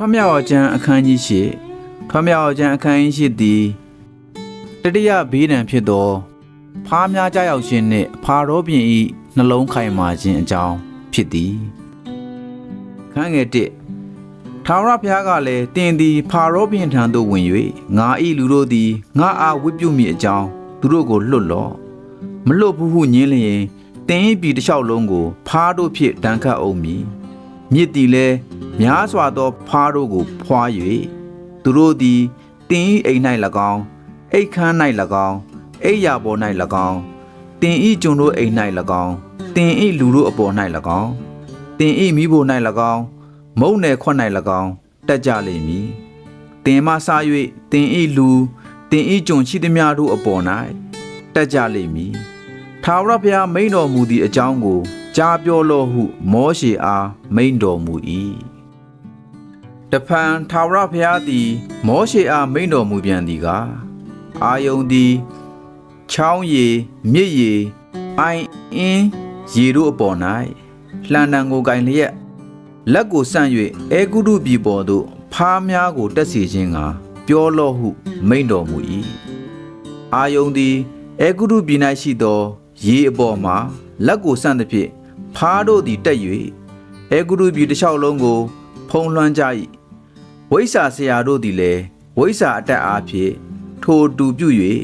ထွမြောက်ကျမ်းအခန်းကြီးရှိထွမြောက်ကျမ်းအခန်းကြီးရှိသည်တတိယဘေးဒဏ်ဖြစ်သောဖားများကြောက်ရောက်ခြင်းနှင့်ဖာရောပြင်ဤနှလုံးခိုင်မာခြင်းအကြောင်းဖြစ်သည်ခန်းငယ်1ထာဝရဘုရားကလည်းတင်သည်ဖာရောပြင်ထံသို့ဝင်၍ငါဤလူတို့သည်ငါအားဝတ်ပြုမိအကြောင်းသူတို့ကိုလွတ်လော့မလွတ်ဘူးဟုညင်းလျင်တင်ဤပြည်တစ်လျှောက်လုံးကိုဖားတို့ဖြင့်တန်ခတ်အောင်မည်မြစ်သည်လည်း များစွာသောဖားတို့ကိုဖွာ၍သူတို့သည်တင်ဤအိမ်၌၎င်းအိတ်ခမ်း၌၎င်းအိယာပေါ်၌၎င်းတင်ဤကျွန်တို့အိမ်၌၎င်းတင်ဤလူတို့အပေါ်၌၎င်းတင်ဤမိဖို့၌၎င်းမုံနယ်ခွက်၌၎င်းတက်ကြလိမ့်မည်တင်မဆာ၍တင်ဤလူတင်ဤကျွန်ရှိသည်များတို့အပေါ်၌တက်ကြလိမ့်မည်ထာဝရဘုရားမိန်တော်မူသည့်အကြောင်းကိုကြားပြောလော့ဟု မောရှေအားမိန်တော်မူ၏ တဖန်ထာဝရဘုရားသည် မောရှေအားမိန်တော်မူပြန်သည်ကားအာယုန်သည်ချောင်းရည်မြစ်ရည်အိုင်အင်းရေတို့အပေါ်၌လှန်တံကိုကင်လျက်လက်ကိုဆန့်၍အဲဂုတုပြည်ပေါ်သို့ဖားများကိုတက်စီခြင်းကပြောလော့ဟု မိန်တော်မူ၏အာယုန်သည်အဲဂုတုပြည်၌ရှိသောရေအပေါ်မှာလက်ကိုဆန့်သဖြင့်ဖားတို့သည်တက်၍အဲဂုတုပြည်တစ်လျှောက်လုံးကို ဖုံးလွှမ်းကြ၏ ဝိဆာဆရာတို့သည်လည်းဝိဆာအတက်အားဖြင့်ထိုတူပြု၍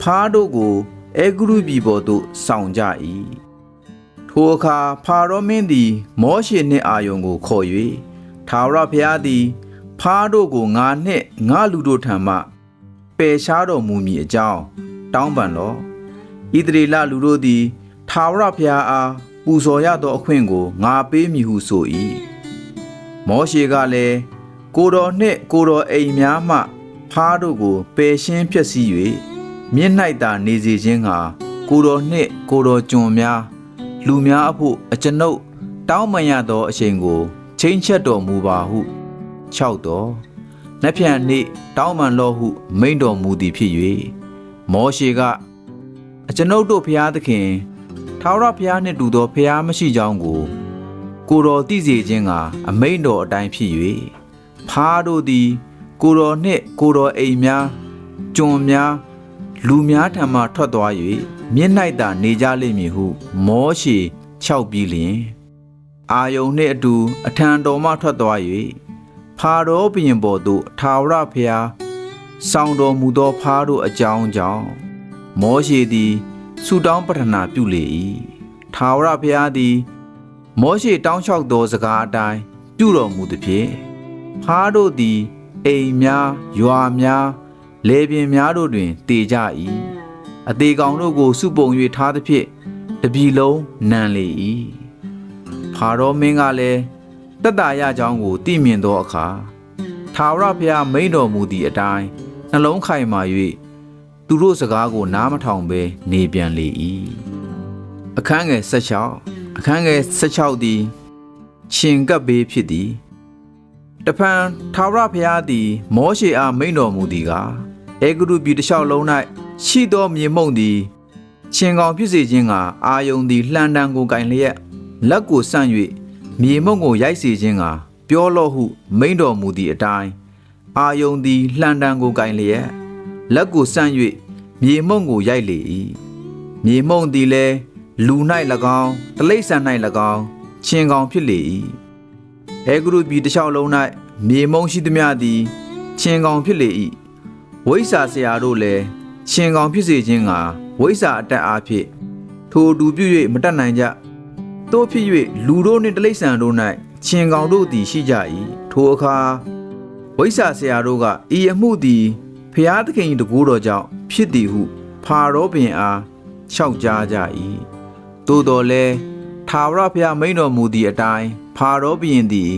ဖားတို့ကိုအဲဂရုပြည်ပေါ်သို့ဆောင်ကြ၏ထိုအခါဖာရောမင်းသည် မောရှေနှင့်အာယုန်ကိုခေါ်၍ထာဝရဘုရားသည် ဖားတို့ကိုငါနှင့်ငါလူတို့ထံမှပယ်ရှားတော်မူမည်အကြောင်းတောင်းပန်လော့ဣသရေလလူတို့သည်ထာဝရဘုရားအားပူဇော်ရသောအခွင့်ကိုငါပေးမည်ဟုဆို၏မောရှေကလည်း ကိုတော်နှင့်ကိုတော်အိမ်များမှဖားတို့ကိုပယ်ရှင်းဖျက်ဆီး၍မြင့်၌သာနေစေခြင်းဟာကိုတော်နှင့်ကိုတော်ကျွန်များလူများအဖို့အကျွန်ုပ်တောင်းပန်ရသောအချိန်ကိုချိန်ချက်တော်မူပါဟု၆တော်နှစ်ဖြန်နေ့တောင်းပန်လောဟု မိန့်တော်မူသည်ဖြစ်၍မောရှေကအကျွန်ုပ်တို့ဖျားသခင်ထာဝရဘုရားနှင့်တူသောဖျားမရှိကြောင်းကို ကိုတော်သိစေခြင်းကအမိန့်တော်အတိုင်းဖြစ်၍ ဖားတို့သည် ကိုတော်နှင့်ကိုတော်အိမ်များကျွန်များလူများထံမှထွက်သွား၍မြင့်၌သာနေကြလိမ့်မည်ဟု မောရှေ၆ပြီးလျင်အာယုန်နှင့်အတူ အထံတော်မှထွက်သွား၍ဖာရောဘုရင်ပေါ်သို့ထာဝရဘုရားဆောင်တော်မူသောဖားတို့အကြောင်းကြောင့်မောရှေသည်ဆုတောင်းပတနာပြုလေ၏ထာဝရဘုရားသည် မောရှေတောင်းလျှောက်သောစကားအတိုင်းပြုတော်မူသည်ဖြင့် ဖားတို့သည် အိမ်များရွာများလေပင်များတို့တွင်တည်ကြ၏အသေးကောင်တို့ကိုစုပုံ၍ထားသဖြင့်တပြီလုံးနံလေ၏ဖာရောမင်းကလည်းတက်တာရကြောင်းကိုသိမြင်သောအခါထာဝရဘုရားမိန်တော်မူသည့်အတိုင်းနှလုံးခိုင်မာ၍သူတို့စကားကိုနားမထောင်ဘဲနေပြန်လေ၏အခန်းငယ်16အခန်းငယ်16သည်ရှင်ကပ်ဘေးဖြစ်သည် တဖန်ထာဝရဘုရားသည် မောရှေအားမိန်တော်မူသည်ကားအေဂရုပြည်တစ်လျှောက်လုံး၌ရှိသောမြေမှုန့်သည်ရှင်ကောင်ဖြစ်စေခြင်းကအာယုန်သည်လှန်တံကိုကင်လျက်လက်ကိုဆန့်၍မြေမှုန့်ကိုရိုက်စေခြင်းကပြောလော့ဟု မိန်တော်မူသည့်အတိုင်းအာယုန်သည်လှန်တံကိုကင်လျက်လက်ကိုဆန့်၍မြေမှုန့်ကိုရိုက်လေ၏မြေမှုန့်သည်လည်းလူ၌၎င်းတလိษံ၌၎င်းရှင်ကောင်ဖြစ်လေ၏ အဲဂရုပြည်တစ်လျှောက်လုံး၌မြေမှုန့်ရှိသည်များသည်ရှင်ကောင်ဖြစ်လေ၏ဝိဆာဆရာတို့လည်းရှင်ကောင်ဖြစ်စေခြင်းကဝိဆာအတက်အားဖြင့်ထိုတူပြု၍မတတ်နိုင်ကြတို့ဖြစ်၍လူတို့နှင့်တလိษံတို့၌ရှင်ကောင်တို့သည်ရှိကြ၏ထိုအခါဝိဆာဆရာတို့ကဤအမှုသည်ဖျားသခင်၏တကူတော်ကြောင့်ဖြစ်သည်ဟု ဖာရောဘင်အားလျှောက်ကြားကြ၏သို့တော်လည်း ထာဝရဘုရားမိန်တော်မူသည့်အတိုင်းဖာရောဘုရင်သည်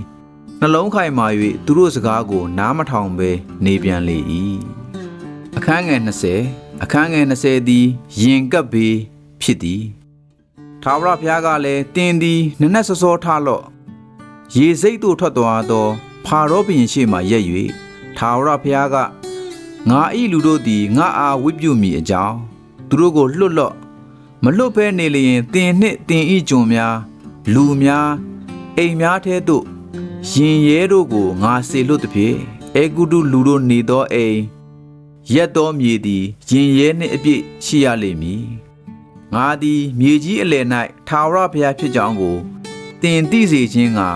နှလုံးခိုင်မာ၍သူတို့စကားကို နားမထောင်ဘဲနေပြန်လေ၏အခန်းငယ်20အခန်းငယ်20သည်ရင်ကပ်ဘေးဖြစ်သည်ထာဝရဘုရားကလည်းတင်းသည်နက်နက်စောစောထလော့ရေစိတ်သို့ထွက်သွားသောဖာရောဘုရင်ရှေ့မှရက်၍ထာဝရဘုရားကငါဤလူတို့သည်ငါအားဝိပြုမိအကြောင်းသူတို့ကိုလွတ်လော့ မလွတ်ဘဲနေလျင်တင်နှင့်တင်ဤကျွန်များလူများအိမ်များထဲသို့ရင်ရဲတို့ကိုငါစေလွတ်သည်ဖြင့်အေဂုတုလူတို့နေသောအိမ်ရက်တော်မြေသည်ရင်ရဲနှင့်အပြည့်ရှိရလိမ့်မည်ငါသည်မြေကြီးအလယ်၌ထာဝရဘုရားဖြစ်ကြောင်းကိုတင်သိစေခြင်းငါ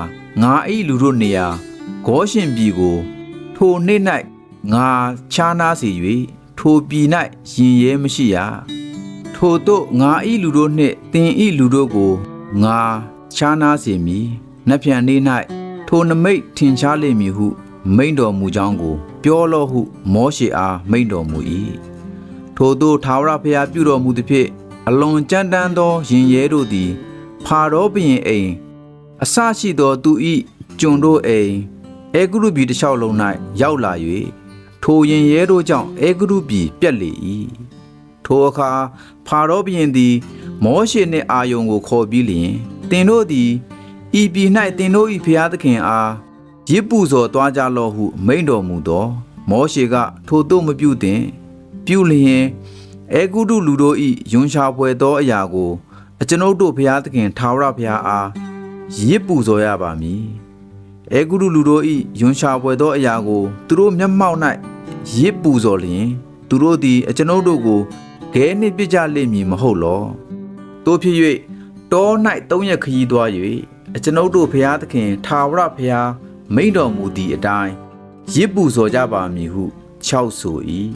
ငါ၏လူတို့နေရာဂောရှင်ပြည်ကို ထိုနေ့၌ငါခြားနာစေ၍ထိုပြည်၌ရင်ရဲမရှိရ ထိုတို့ငါဤလူတို့နှင့်တင်ဤလူတို့ကိုငါခြားနာစေမည်။နက်ဖြန်နေ့၌ထိုနမိတ်ထင်ရှားလိမ့်မည်ဟု မိန့်တော်မူကြောင်းကို ပြောလော့ဟု မောရှေအားမိန့်တော်မူ၏။ထိုတို့ထာဝရဘုရားပြုတော်မူသည်ဖြင့်အလွန်ကြမ်းတမ်းသောရင်ရဲတို့သည် ဖာရောဘုရင်အိမ်အဆရှိသောသူဤကျွန်တို့အိမ်အေဂရုပြည်တစ်လျှောက်လုံး၌ရောက်လာ၍ထိုရင်ရဲတို့ကြောင့်အေဂရုပြည်ပြက်လေ၏။ ထိုအခါဖာရောဘုရင်သည် မောရှေနှင့်အာယုန်ကိုခေါ်ပြီးလျင်တင်တို့သည်ဤပြည်၌တင်တို့၏ဖျားသခင်အားရစ်ပူဇော်သွားကြလော့ဟုမိန့်တော်မူသော မောရှေကထိုတို့မပြုသင်ပြုလျင်အေဂုတုလူတို့၏ယွန်ရှာပွဲသောအရာကိုအကျွန်ုပ်တို့ဖျားသခင်ထာဝရဘုရားအားရစ်ပူဇော်ရပါမည်အေဂုတုလူတို့၏ယွန်ရှာပွဲသောအရာကို သူတို့မျက်မှောက်၌ရစ်ပူဇော်လျင် သူတို့သည်အကျွန်ုပ်တို့ကို ခဲနှင့်ပြစ်ကြလိမ့်မည်မဟုတ်လောတို့ဖြစ်၍တော၌သုံးရက်ခရီးသွား၍အကျွန်ုပ်တို့ဘုရားသခင်ထာဝရဘုရားမိန့်တော်မူသည့်အတိုင်းရစ်ပူဇော်ကြပါမည်ဟုခြောက်ဆို၏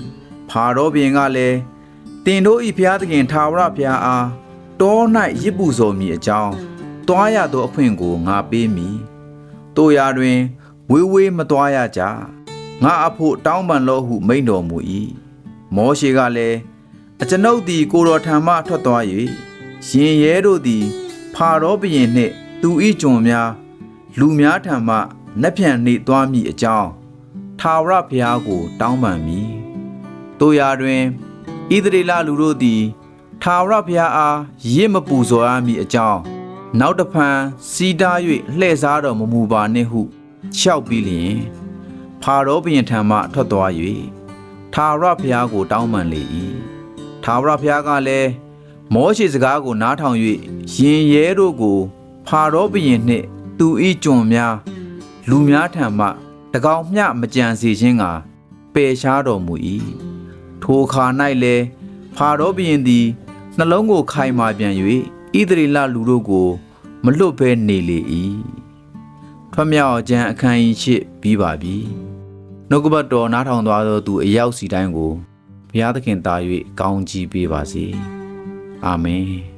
ဖာရောဘုရင်ကလည်းတင်တို့၏ဘုရားသခင်ထာဝရဘုရားအားတော၌ရစ်ပူဇော်မည်အကြောင်းတွားရသောအခွင့်ကိုငါပေးမည်တို့ရာတွင်ဝေးဝေးမတွားရကြငါအဖို့တောင်းပန်လောဟုမိန့်တော်မူ၏မောရှေကလည်း အကျွန်ုပ်သည်ကိုတော်ထံမှထွက်သွား၍ရင်ရဲတို့သည် ဖာရောဘုရင်နှင့် သူ၏ကျွန်များလူများထံမှနှက်ဖြန်နေသွားမည်အကြောင်းထာဝရဘုရားကို တောင်းပန်မည်တို့ရာတွင်ဣသရေလလူတို့သည်ထာဝရဘုရားအားရစ်မပူဇော်ရမည်အကြောင်းနောက်တဖန်စီးတား၍လှည့်စားတော်မမူပါနှင့်ဟုလျှောက်ပြီးလျင်ဖာရောဘုရင်ထံမှထွက်သွား၍ထာဝရဘုရားကို တောင်းပန်လေ၏ ထာဝရဘုရားကလည်းမောရှေစကားကိုနားထောင်၍ရင်ရဲတို့ကို ဖာရောဘုရင်နှင့် သူ၏ကျွန်များလူများထံမှတကောင်မျှမကြံစေခြင်းကပယ်ရှားတော်မူ၏ထိုခါ၌လည်းဖာရောဘုရင်သည်နှလုံးကိုခိုင်မာပြန်၍ဣသရေလလူတို့ကို မလွတ်ဘဲနေလေ၏ထွတ်မြောက်ကျမ်းအခန်းကြီး၈ပြီးပါပြီနှုတ်ကပတ်တော်နားထောင်သွားသောသူအယောက်စီတိုင်းကို ဘုရားသခင်တာ၍ကောင်းချီးပေးပါစေအာမင်